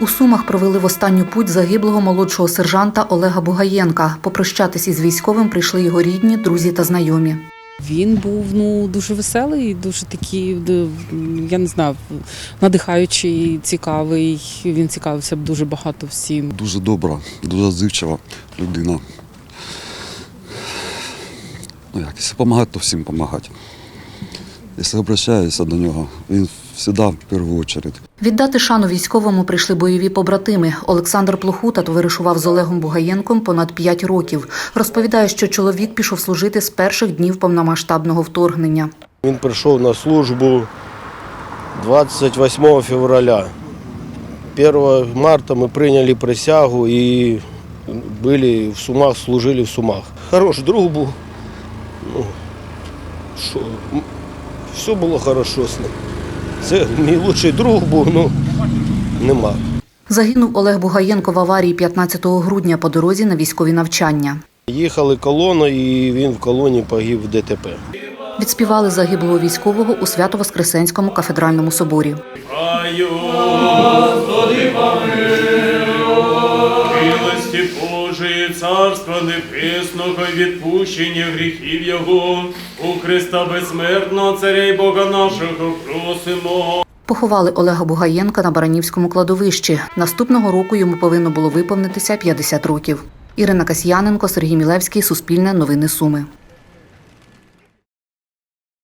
У Сумах провели в останню путь загиблого молодшого сержанта Олега Бугаєнка. Попрощатись із військовим прийшли його рідні, друзі та знайомі. Він був ну дуже веселий, дуже такий, я не знаю, надихаючий, цікавий. Він цікавився б дуже багато всім. Дуже добра, дуже відзивчива людина. Ну як, якщо допомагати, то всім допомагати. Якщо обращаюся до нього, він завжди в першу чергу. Віддати шану військовому прийшли бойові побратими. Олександр Плохута товаришував з Олегом Бугаєнком понад 5 років. Розповідає, що чоловік пішов служити з перших днів повномасштабного вторгнення. Він прийшов на службу 28 февраля. 1 марта ми прийняли присягу і були в Сумах, служили в Сумах. Хороший друг був. Ну, що, все було хорошо з ним. Це мій лучший друг був, ну нема. Загинув Олег Бугаєнко в аварії 15 грудня по дорозі на військові навчання. Їхали колоною і він в колоні погиб в ДТП. Відспівали загиблого військового у Свято-Воскресенському кафедральному соборі. Милості Божої, царства небесного, відпущення гріхів Його, у Христа безсмертного, Царя і Бога нашого просимо. Поховали Олега Бугаєнка на Баранівському кладовищі. Наступного року йому повинно було виповнитися 50 років. Ірина Касьяненко, Сергій Мілевський, Суспільне новини Суми.